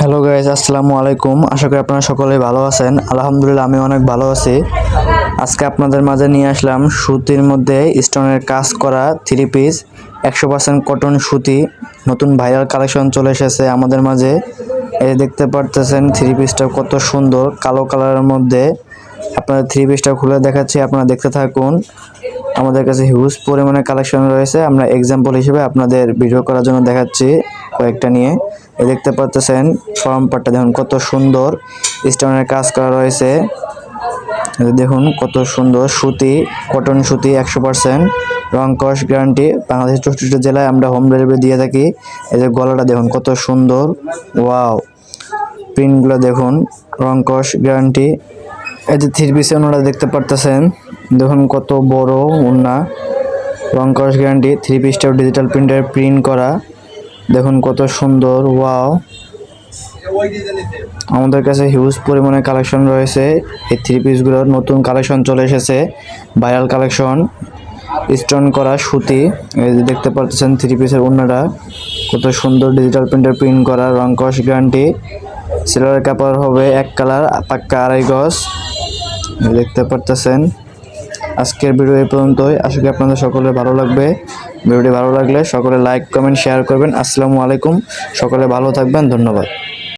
Hello guys আসসালামু আলাইকুম। আশা করি আপনারা সকলে ভালো আছেন। আলহামদুলিল্লাহ, আমি অনেক ভালো আছি। আজকে আপনাদের মাঝে নিয়ে আসলাম সুতির মধ্যে স্টোনের কাজ করা থ্রি পিস একশো পার্সেন্ট কটন সুতি। নতুন ভাইরাল কালেকশন চলে এসেছে আমাদের মাঝে। এই দেখতে পারতেছেন থ্রি পিসটা কত সুন্দর, কালো কালারের মধ্যে। আপনাদের থ্রি পিসটা খুলে দেখাচ্ছি, আপনারা দেখতে থাকুন। আমাদের কাছে হিউজ পরিমাণে কালেকশন রয়েছে। আমরা এক্সাম্পল হিসেবে আপনাদের ভিডিও করার জন্য দেখাচ্ছি কয়েকটা নিয়ে। দেখতে পাচ্ছেন ফর্ম পাটটা, দেখুন কত সুন্দর স্টোনের কাজ করা রয়েছে। দেখুন কত সুন্দর সুতি, কটন সুতি একশো পার্সেন্ট, রং কস গ্যারান্টি, বাংলাদেশের চৌষট্টি জেলায় আমরা হোম ডেলিভারি দিয়ে থাকি। এই যে গলাটা দেখুন কত সুন্দর, ওয়াও। প্রিন্টগুলো দেখুন, রং কস গ্যারান্টি। এই যে থ্রি পিসে ওনারা দেখতে পারতেছেন, দেখুন কত বড় ওনা, রং কস গ্যারান্টি, থ্রি পিসটাও ডিজিটাল প্রিন্টার প্রিন্ট করা। দেখুন কত সুন্দর, ওয়াও। আমাদের কাছে হিউজ পরিমাণে কালেকশন রয়েছে। এই থ্রি পিসগুলোর নতুন কালেকশন চলে এসেছে। ভাইরাল কালেকশন স্টোন করা সুতি। এই যে দেখতে পাচ্ছেন থ্রি পিসের ওনারা কত সুন্দর ডিজিটাল প্রিন্টার প্রিন্ট করা, রং কস গ্যারান্টি সিলারের কাপড় হবে এক কালার পাক্কা আড়াই গজ। দেখতে পারতেছেন আজকের ভিডিও এই পর্যন্তই। আশা করি আপনাদের সকলে ভালো লাগবে। ভিডিওটি ভালো লাগলে সকলে লাইক কমেন্ট শেয়ার করবেন। আসসালামু আলাইকুম। সকলে ভালো থাকবেন। ধন্যবাদ।